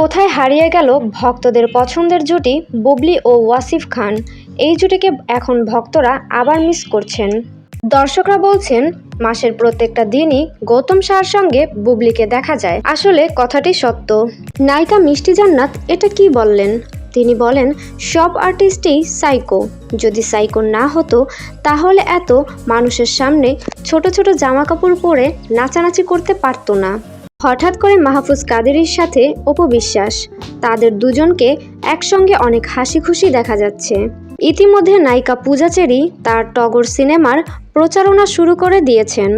কোথায় হারিয়ে গেল ভক্তদের পছন্দের জুটি বুবলি ও ওয়াসিফ খান? এই জুটিকে এখন ভক্তরা আবার মিস করছেন। দর্শকরা বলছেন, মাসের প্রত্যেকটা দিনই গৌতম শাহর সঙ্গে বুবলিকে দেখা যায়। আসলে কথাটি সত্য। নায়িকা মিষ্টি জান্নাত এটা কি বললেন? তিনি বলেন, সব আর্টিস্টই সাইকো যদি সাইকো না হতো, তাহলে এত মানুষের সামনে ছোট ছোট জামা কাপড় পরে নাচানাচি করতে পারতো না। হঠাৎ করে মাহফুজ কাদেরের সাথে অপবিশ্বাস। তাদের দুজনকে একসঙ্গে অনেক হাসি খুশি দেখা যাচ্ছে। ইতিমধ্যে নায়িকা পূজাচেরি তার টগর সিনেমার প্রচারণা শুরু করে দিয়েছেন।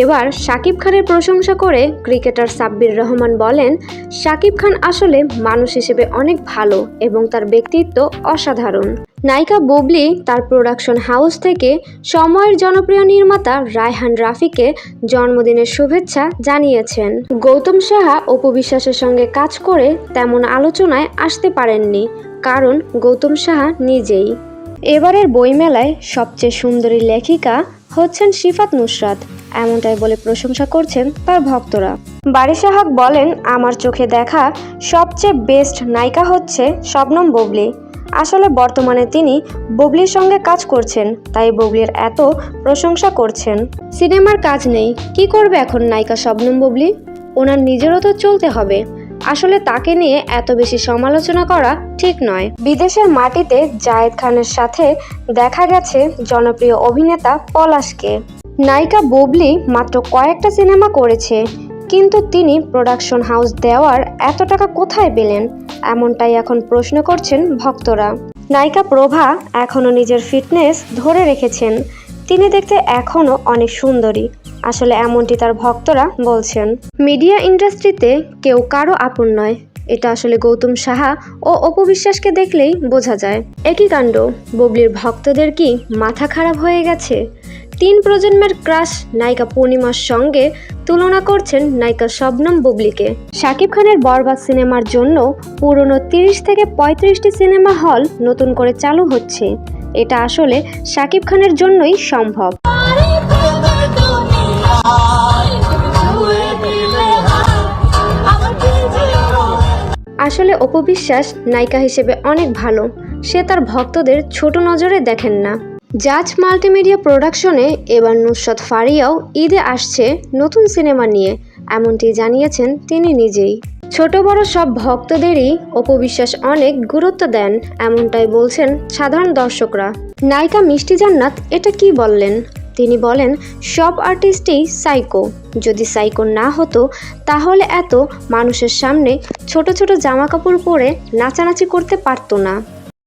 এবার শাকিব খানের প্রশংসা করে ক্রিকেটার সাব্বির রহমান বলেন শাকিব খান আসলে মানুষ হিসেবে অনেক ভালো এবং তার ব্যক্তিত্ব অসাধারণ। নায়িকা বুবলি তার প্রোডাকশন হাউস থেকে সময়ের জনপ্রিয় নির্মাতা রায়হান রাফিকে জন্মদিনের শুভেচ্ছা জানিয়েছেন। গৌতম সাহা অপবিশ্বাসের সঙ্গে কাজ করে তেমন আলোচনায় আসতে পারেননি, কারণ গৌতম সাহা নিজেই। এবারের বইমেলায় সবচেয়ে সুন্দরী লেখিকা হচ্ছেন শিফাত নুসরাত। এমনটাই বলে প্রশংসা করছেন তার ভক্তরা। বারিশা হক বলেন, আমার চোখে দেখা সবচেয়ে বেস্ট নায়িকা হচ্ছে শবনম বুবলি। আসলে বর্তমানে তিনি বুবলির সঙ্গে কাজ করছেন, তাই বুবলির এত প্রশংসা করছেন। সিনেমার কাজ নেই, কি করবে এখন নায়িকা শবনম বুবলি? ওনার নিজেরও তো চলতে হবে। আসলে তাকে নিয়ে এত বেশি সমালোচনা করা ঠিক নয়। বিদেশের মাটিতে জায়েদ খানের সাথে দেখা গেছে জনপ্রিয় অভিনেতা পলাশকে। নায়িকা বুবলি মাত্র কয়েকটা সিনেমা করেছে, কিন্তু তিনি প্রোডাকশন হাউস দেওয়ার এত টাকা কোথায় পেলেন? এমনটাই এখন প্রশ্ন করছেন ভক্তরা। নায়িকা প্রভা এখনও নিজের ফিটনেস ধরে রেখেছেন। তিনি দেখতে এখনও অনেক সুন্দরী। আসলে এমনটি তার ভক্তরা বলছেন। মিডিয়া ইন্ডাস্ট্রিতে কেউ কারও আপন নয়। এটা আসলে গৌতম সাহা ও অপবিশ্বাসকে দেখলেই বোঝা যায়। একই কাণ্ড। বুবলির ভক্তদের কি মাথা খারাপ হয়ে গেছে? তিন প্রজন্মের ক্রাশ নায়িকা পূর্ণিমার সঙ্গে তুলনা করছেন নায়িকা শবনম বুবলিকে। শাকিব খানের বরবাদ সিনেমার জন্য পুরনো তিরিশ থেকে পঁয়ত্রিশটি সিনেমা হল নতুন করে চালু হচ্ছে। এটা আসলে শাকিব খানের জন্যই সম্ভব। আসলে অপবিশ্বাস নায়িকা হিসেবে অনেক ভালো। সে তার ভক্তদের ছোট নজরে দেখেন না। জাজ মাল্টিমিডিয়া প্রোডাকশনে এবার নুসরত ফারিয়াও ঈদে আসছে নতুন সিনেমা নিয়ে, এমনটি জানিয়েছেন তিনি নিজেই। ছোট বড় সব ভক্তদেরই অপবিশ্বাস অনেক গুরুত্ব দেন, এমনটাই বলছেন সাধারণ দর্শকরা। নায়িকা মিষ্টি জান্নাত এটা কি বললেন? তিনি বলেন, সব আর্টিস্টই সাইকো। যদি সাইকো না হতো, তাহলে এত মানুষের সামনে ছোট ছোট জামা কাপড় পরে নাচানাচি করতে পারতো না।